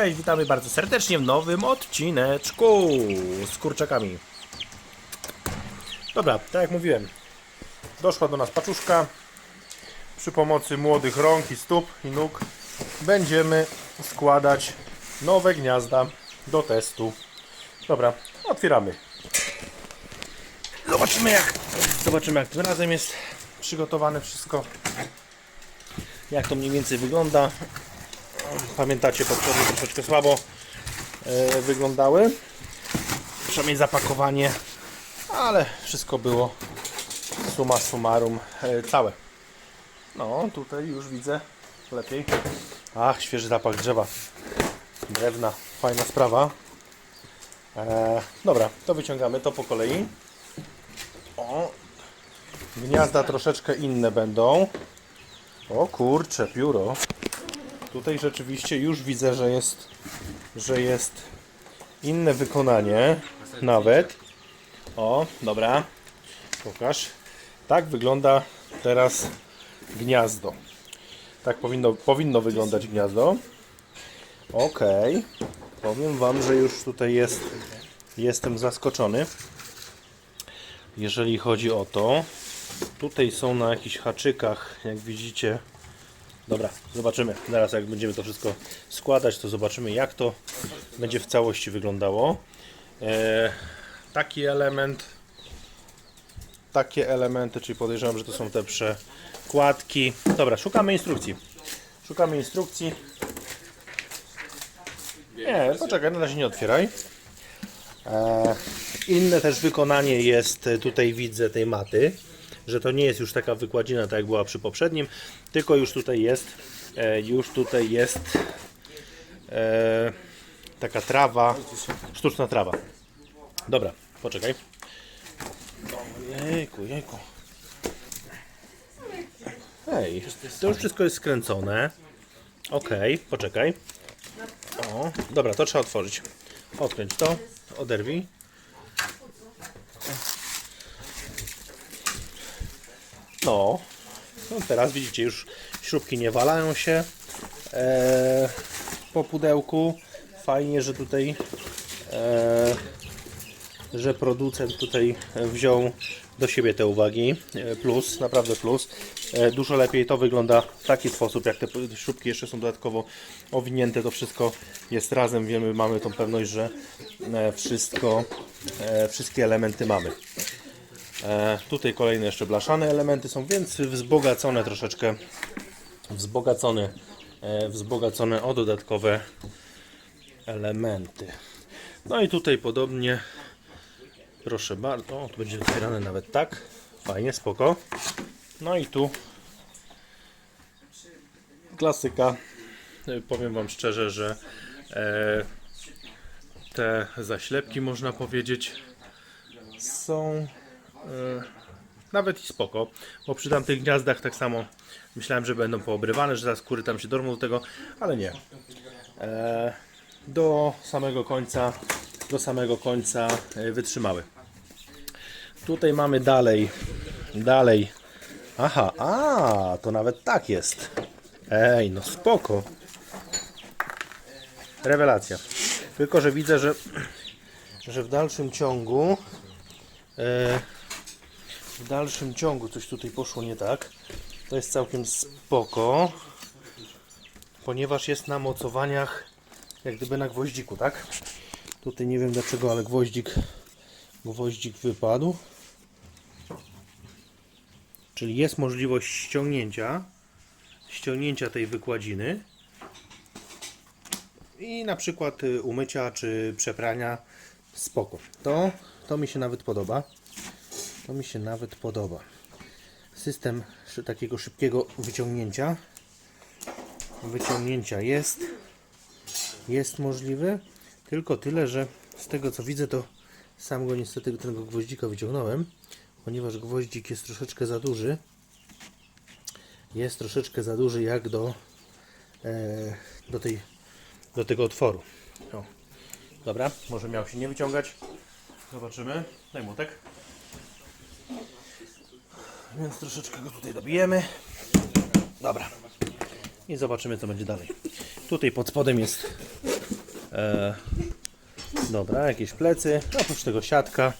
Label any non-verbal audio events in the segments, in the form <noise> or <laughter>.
Cześć, witamy bardzo serdecznie w nowym odcineczku z kurczakami. Dobra, tak jak mówiłem, doszła do nas paczuszka. Przy pomocy młodych rąk i stóp i nóg będziemy składać nowe gniazda do testu. Dobra, otwieramy. Zobaczymy jak, zobaczymy jak tym razem jest przygotowane wszystko. Jak to mniej więcej wygląda. Pamiętacie, poprzednio troszeczkę słabo e, wyglądały. Przynajmniej zapakowanie, ale wszystko było suma summarum e, całe. No, tutaj już widzę lepiej. Ach, świeży zapach drzewa. Drewna, fajna sprawa. E, dobra, to wyciągamy to po kolei. O, gniazda troszeczkę inne będą. O kurcze, pióro. Tutaj rzeczywiście już widzę, że jest, że jest inne wykonanie. Nawet. O, dobra. Pokaż. Tak wygląda teraz gniazdo. Tak powinno, powinno wyglądać gniazdo. Ok. Powiem Wam, że już tutaj jest, jestem zaskoczony. Jeżeli chodzi o to, tutaj są na jakichś haczykach, jak widzicie. Dobra, zobaczymy. Zaraz jak będziemy to wszystko składać, to zobaczymy jak to będzie w całości wyglądało. E, taki element, takie elementy, czyli podejrzewam, że to są te przekładki. Dobra, szukamy instrukcji. Szukamy instrukcji. Nie, poczekaj, na razie nie otwieraj. E, inne też wykonanie jest e, tutaj widzę tej maty, że to nie jest już taka wykładzina tak jak była przy poprzednim, tylko już tutaj jest e, już tutaj jest taka trawa, sztuczna trawa. Dobra, poczekaj. Jejku, jejku. Hej, to już wszystko jest skręcone. Okej, poczekaj. O, dobra, to trzeba otworzyć. Odkręć to, oderwij. No, no teraz widzicie, już śrubki nie walają się e, po pudełku. Fajnie, że tutaj e, że producent tutaj wziął do siebie te uwagi. E, Plus, naprawdę plus. E, Dużo lepiej to wygląda w taki sposób, jak te śrubki jeszcze są dodatkowo owinięte, to wszystko jest razem. Wiemy, mamy tą pewność, że e, wszystko, wszystkie elementy mamy. Tutaj kolejne jeszcze blaszane elementy są, więc wzbogacone troszeczkę, wzbogacone, wzbogacone o dodatkowe elementy. No i tutaj podobnie, proszę bardzo, o, będzie otwierane nawet tak, fajnie, spoko. No i tu klasyka, E, powiem Wam szczerze, że e, te zaślepki można powiedzieć są e, nawet i spoko, bo przy tamtych gniazdach tak samo myślałem, że będą poobrywane, że za skóry tam się dormą do tego, ale nie. E, do samego końca, do samego końca e, wytrzymały. Tutaj mamy dalej, dalej. Aha, a, to nawet tak jest. Ej, no spoko. Rewelacja. Tylko, że widzę, że, że w dalszym ciągu e, w dalszym ciągu coś tutaj poszło nie tak. To jest całkiem spoko, ponieważ jest na mocowaniach jak gdyby na gwoździku, tak? Tutaj nie wiem dlaczego, ale gwoździk gwoździk wypadł. Czyli jest możliwość ściągnięcia ściągnięcia tej wykładziny i na przykład y, umycia czy przeprania spoko. To, to mi się nawet podoba. To mi się nawet podoba. System takiego szybkiego wyciągnięcia. Wyciągnięcia jest. Jest możliwy. Tylko tyle, że z tego co widzę, to sam go niestety tego gwoździka wyciągnąłem, ponieważ gwoździk jest troszeczkę za duży. Jest troszeczkę za duży jak do, e, do, tej, do tego otworu. O. Dobra, może miał się nie wyciągać. Zobaczymy. Daj młotek. Więc troszeczkę go tutaj dobijemy. Dobra. I zobaczymy co będzie dalej. Tutaj pod spodem jest E, dobra, jakieś plecy, oprócz tego siatka,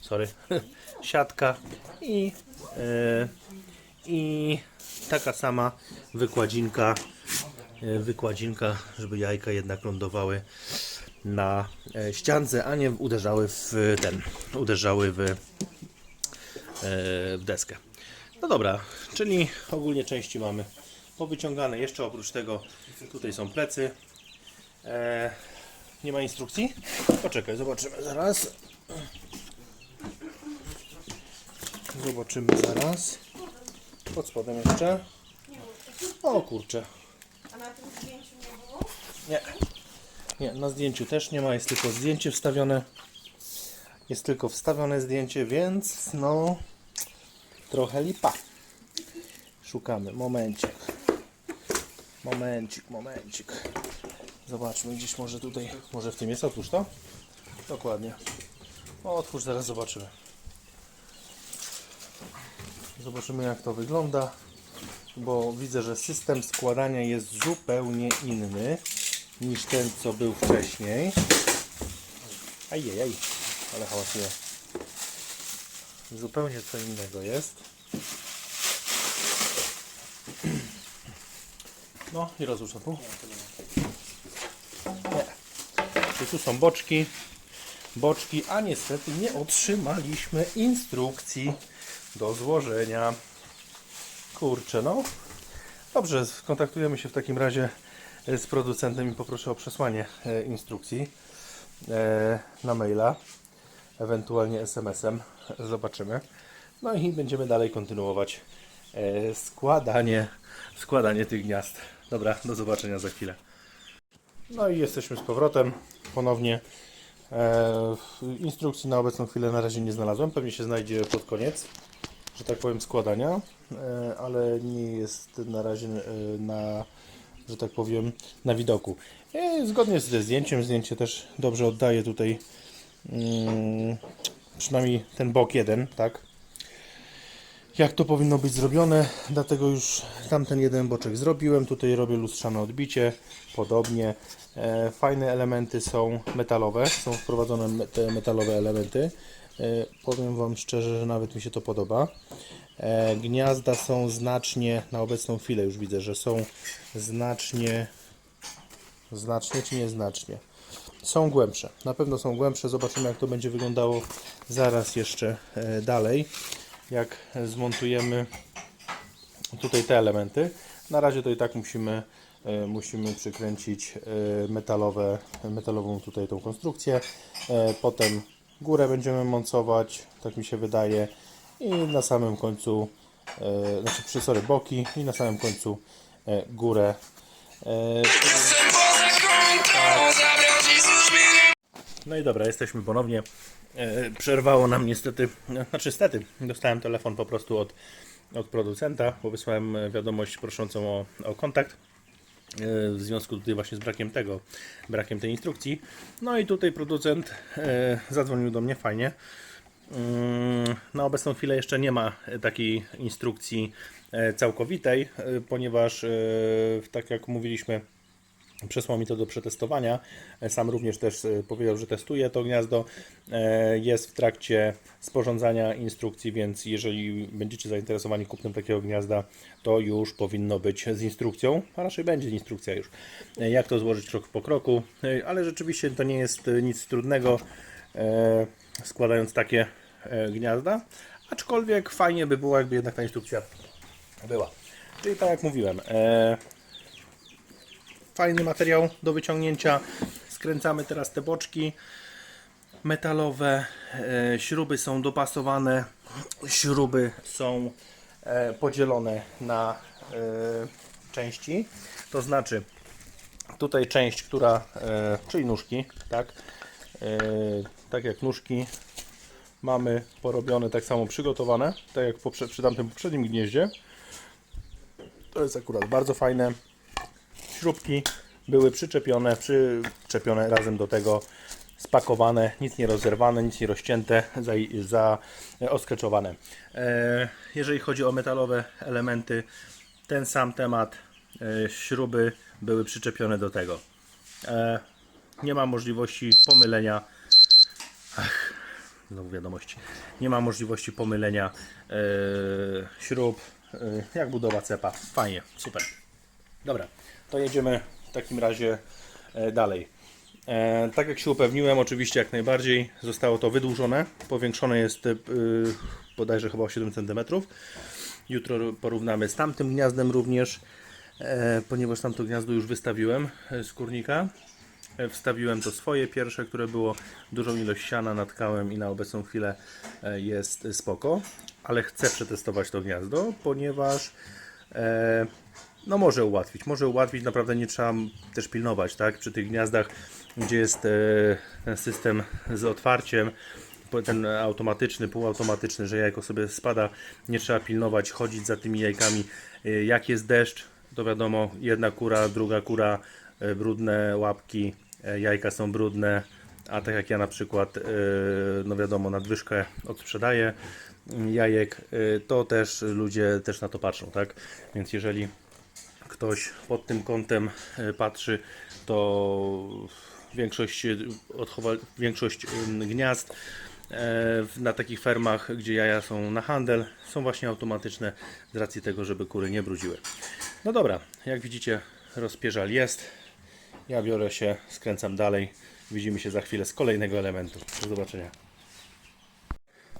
sorry, <laughs> siatka i, e, i taka sama wykładzinka, e, wykładzinka, żeby jajka jednak lądowały na e, ściance, a nie uderzały w ten, uderzały w, e, w deskę. No dobra, czyli ogólnie części mamy powyciągane. Jeszcze oprócz tego tutaj są plecy. E, nie ma instrukcji? Poczekaj, zobaczymy zaraz. Zobaczymy zaraz. Pod spodem jeszcze. O kurczę. A na tym zdjęciu nie było? Nie. Nie, na zdjęciu też nie ma, jest tylko zdjęcie wstawione. Jest tylko wstawione zdjęcie, więc no trochę lipa. Szukamy, momencik. Momencik, momencik. Zobaczmy, gdzieś może tutaj, może w tym jest, otwórz to? Dokładnie. Otwórz, zaraz zobaczymy. Zobaczymy jak to wygląda, bo widzę, że system składania jest zupełnie inny niż ten, co był wcześniej. Ajajaj, ale hałasuje. Zupełnie co innego jest. No i rozłóż tu. Nie. Tu są boczki. Boczki, a niestety nie otrzymaliśmy instrukcji do złożenia. Kurczę, no. Dobrze, skontaktujemy się w takim razie z producentem i poproszę o przesłanie e, instrukcji e, na maila, ewentualnie SMS-em. Zobaczymy. No i będziemy dalej kontynuować e, składanie, składanie tych gniazd. Dobra, do zobaczenia za chwilę. No i jesteśmy z powrotem ponownie. E, instrukcji na obecną chwilę na razie nie znalazłem. Pewnie się znajdzie pod koniec, że tak powiem, składania, e, ale nie jest na razie e, na, że tak powiem, na widoku. E, zgodnie ze zdjęciem, zdjęcie też dobrze oddaje tutaj mm, przynajmniej ten bok jeden, tak? Jak to powinno być zrobione, dlatego już tamten jeden boczek zrobiłem, tutaj robię lustrzane odbicie, podobnie. E, fajne elementy są metalowe, są wprowadzone te metalowe elementy. E, powiem Wam szczerze, że nawet mi się to podoba. E, gniazda są znacznie, na obecną chwilę już widzę, że są znacznie, znacznie czy nieznacznie. Są głębsze, na pewno są głębsze, zobaczymy jak to będzie wyglądało zaraz jeszcze dalej jak zmontujemy tutaj te elementy. Na razie to i tak musimy, e, musimy przykręcić e, metalowe, metalową tutaj tą konstrukcję. E, Potem górę będziemy mocować, tak mi się wydaje. I na samym końcu, znaczy sorry, boki i na samym końcu górę. No i dobra, jesteśmy ponownie. E, Przerwało nam niestety, no, znaczy niestety, dostałem telefon po prostu od, od producenta, bo wysłałem e, wiadomość proszącą o, o kontakt. e, W związku tutaj właśnie z brakiem tego, brakiem tej instrukcji. No i tutaj producent zadzwonił do mnie fajnie. Mm, Na obecną chwilę jeszcze nie ma takiej instrukcji całkowitej, ponieważ tak jak mówiliśmy, przesłał mi to do przetestowania. Sam również też e, powiedział, że testuje to gniazdo. E, Jest w trakcie sporządzania instrukcji, więc jeżeli będziecie zainteresowani kupnem takiego gniazda, to już powinno być z instrukcją, a raczej będzie instrukcja już, e, jak to złożyć krok po kroku, ale rzeczywiście to nie jest nic trudnego składając takie gniazda, aczkolwiek fajnie by było, jakby jednak ta instrukcja była. Czyli tak jak mówiłem, fajny materiał do wyciągnięcia. Skręcamy teraz te boczki metalowe. E, śruby są dopasowane. Śruby są e, podzielone na e, części. To znaczy tutaj część, która, czyli nóżki, tak? Tak jak nóżki mamy porobione, tak samo przygotowane, tak jak przy tamtym poprzednim gnieździe. To jest akurat bardzo fajne śrubki były przyczepione, przyczepione razem do tego, spakowane, nic nie rozerwane, nic nie rozcięte, za, za oskreczowane. E, jeżeli chodzi o metalowe elementy, ten sam temat, e, śruby były przyczepione do tego. E, nie ma możliwości pomylenia. Ach, znowu wiadomości. Nie ma możliwości pomylenia e, śrub. E, jak budowa cepa. Fajnie, super. Dobra, to jedziemy w takim razie e, dalej. E, tak jak się upewniłem, oczywiście jak najbardziej zostało to wydłużone. Powiększone jest e, bodajże chyba o 7 cm. Jutro porównamy z tamtym gniazdem również, ponieważ tamto gniazdo już wystawiłem z kurnika. Wstawiłem to swoje pierwsze, które było dużą ilość siana, natkałem i na obecną chwilę jest spoko, ale chcę przetestować to gniazdo, ponieważ no może ułatwić, może ułatwić, naprawdę nie trzeba też pilnować, tak, przy tych gniazdach, gdzie jest e, ten system z otwarciem, ten automatyczny, półautomatyczny, że jajko sobie spada, nie trzeba pilnować, chodzić za tymi jajkami, E, jak jest deszcz, to wiadomo, jedna kura, druga kura, e, brudne łapki, jajka są brudne, a tak jak ja na przykład, no wiadomo, nadwyżkę odsprzedaję mm, jajek, to też ludzie też na to patrzą, tak? Więc jeżeli ktoś pod tym kątem e, patrzy, to większość, e, odchowa, większość gniazd e, na takich fermach, gdzie jaja są na handel, są właśnie automatyczne z racji tego, żeby kury nie brudziły. No dobra, jak widzicie, rozpierzal jest. Ja biorę się, skręcam dalej. Widzimy się za chwilę z kolejnego elementu. Do zobaczenia.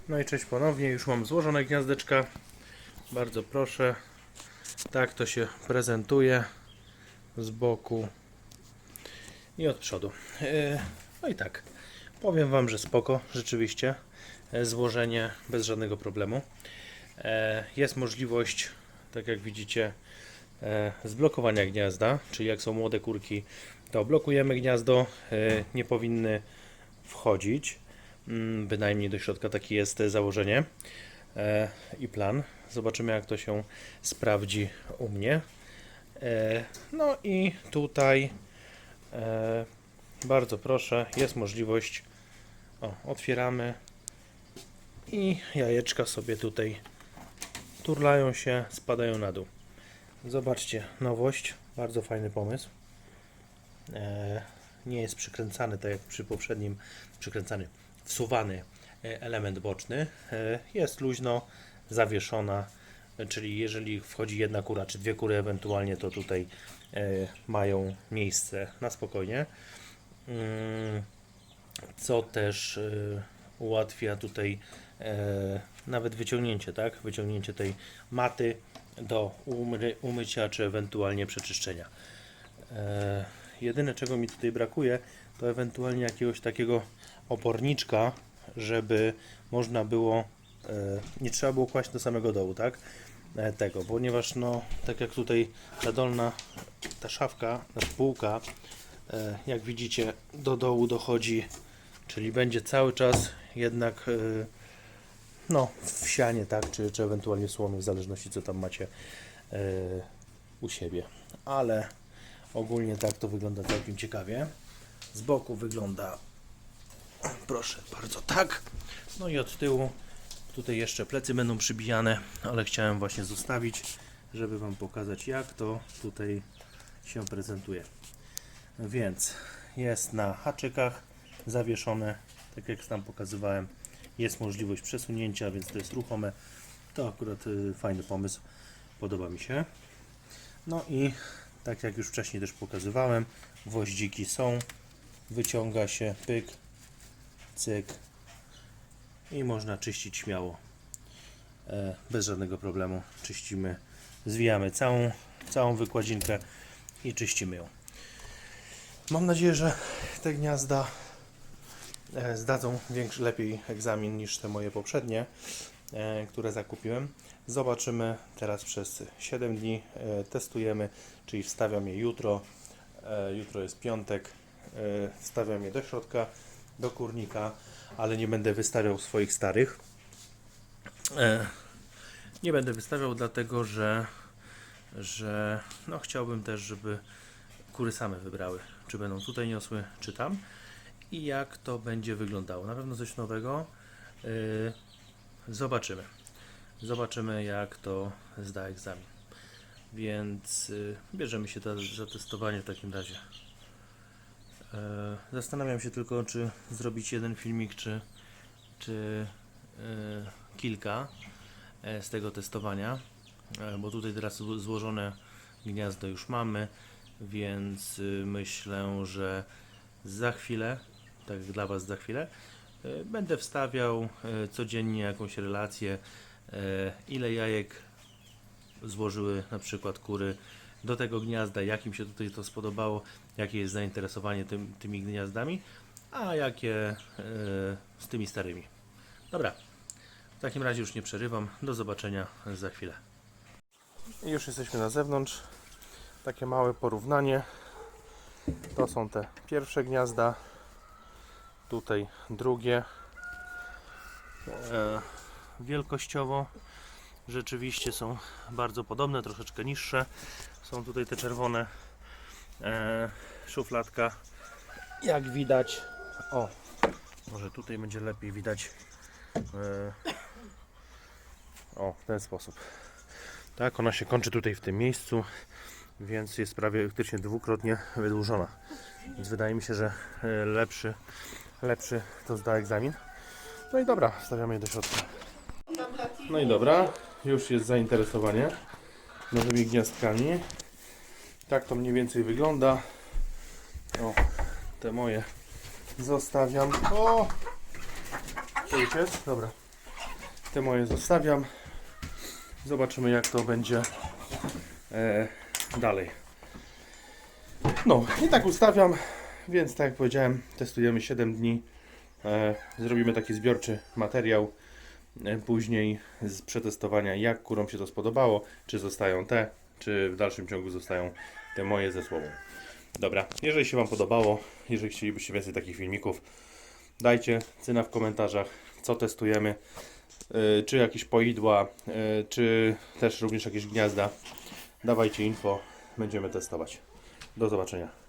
No i cześć ponownie, już mam złożone gniazdeczka. Bardzo proszę. Tak to się prezentuje z boku i od przodu. Yy, No i tak, powiem Wam, że spoko, rzeczywiście. E, Złożenie bez żadnego problemu. E, Jest możliwość, tak jak widzicie, e, zblokowania gniazda, czyli jak są młode kurki, to blokujemy gniazdo, e, nie powinny wchodzić, mm, bynajmniej do środka, takie jest e, założenie e, i plan. Zobaczymy jak to się sprawdzi u mnie. E, No i tutaj e, bardzo proszę, jest możliwość, o, otwieramy i jajeczka sobie tutaj turlają się, spadają na dół. Zobaczcie, nowość, bardzo fajny pomysł. E, nie jest przykręcany tak jak przy poprzednim, przykręcany, wsuwany element boczny. Jest luźno zawieszona, czyli jeżeli wchodzi jedna kura czy dwie kury ewentualnie, to tutaj e, mają miejsce na spokojnie. Mm, co też e, ułatwia tutaj e, nawet wyciągnięcie, tak? Wyciągnięcie tej maty do umry, umycia czy ewentualnie przeczyszczenia. E, jedyne czego mi tutaj brakuje, to ewentualnie jakiegoś takiego oporniczka, żeby można było, nie trzeba było kłaść do samego dołu, tak? E, tego, ponieważ no, tak jak tutaj ta dolna, ta szafka, ta półka, e, jak widzicie, do dołu dochodzi, czyli będzie cały czas jednak e, no, w sianie, tak, czy, czy ewentualnie w słomie, w zależności co tam macie e, u siebie. Ale ogólnie tak to wygląda całkiem ciekawie. Z boku wygląda, proszę bardzo, tak. No i od tyłu, tutaj jeszcze plecy będą przybijane, ale chciałem właśnie zostawić, żeby Wam pokazać jak to tutaj się prezentuje. Więc jest na haczykach zawieszone, tak jak tam pokazywałem. Jest możliwość przesunięcia, więc to jest ruchome. To akurat y, fajny pomysł, podoba mi się. No i tak jak już wcześniej też pokazywałem, gwoździki są, wyciąga się, pyk, cyk i można czyścić śmiało. E, bez żadnego problemu czyścimy, zwijamy całą, całą wykładzinkę i czyścimy ją. Mam nadzieję, że te gniazda e, zdadzą większy, lepiej egzamin niż te moje poprzednie, e, które zakupiłem. Zobaczymy teraz przez 7 dni, testujemy, czyli wstawiam je jutro. Jutro jest piątek, wstawiam je do środka, do kurnika, ale nie będę wystawiał swoich starych. E, Nie będę wystawiał dlatego, że, że no chciałbym też, żeby kury same wybrały, czy będą tutaj niosły, czy tam i jak to będzie wyglądało. Na pewno coś nowego. Yy, zobaczymy. Zobaczymy, jak to zda egzamin. Więc yy, bierzemy się za testowanie w takim razie. E, Zastanawiam się tylko, czy zrobić jeden filmik, czy, czy e, kilka e, z tego testowania, bo tutaj teraz zło- złożone gniazdo już mamy, więc y, myślę, że za chwilę, tak jak dla Was za chwilę, będę wstawiał codziennie jakąś relację, ile jajek złożyły na przykład kury do tego gniazda, jakim się tutaj to spodobało, jakie jest zainteresowanie tym, tymi gniazdami, a jakie e, z tymi starymi. Dobra, w takim razie już nie przerywam. Do zobaczenia za chwilę. I już jesteśmy na zewnątrz. Takie małe porównanie. To są te pierwsze gniazda. Tutaj drugie. E, wielkościowo rzeczywiście są bardzo podobne, troszeczkę niższe. Są tutaj te czerwone e, szufladka. Jak widać, o, może tutaj będzie lepiej widać. E, o, w ten sposób. Tak, ona się kończy tutaj w tym miejscu, więc jest prawie praktycznie dwukrotnie wydłużona. Więc wydaje mi się, że e, lepszy, lepszy to zda egzamin. No i dobra, wstawiamy je do środka. No i dobra, już jest zainteresowanie nowymi gniazdkami. Tak to mniej więcej wygląda. O, te moje zostawiam. O! To już jest? Dobra. Te moje zostawiam. Zobaczymy jak to będzie e, dalej. No i tak ustawiam, więc tak jak powiedziałem, testujemy 7 dni. E, zrobimy taki zbiorczy materiał e, później z przetestowania, jak kurom się to spodobało, czy zostają te, czy w dalszym ciągu zostają te moje ze słową. Dobra, jeżeli się Wam podobało, jeżeli chcielibyście więcej takich filmików, dajcie cyna w komentarzach, co testujemy, yy, czy jakieś poidła, yy, czy też również jakieś gniazda. Dawajcie info, będziemy testować. Do zobaczenia.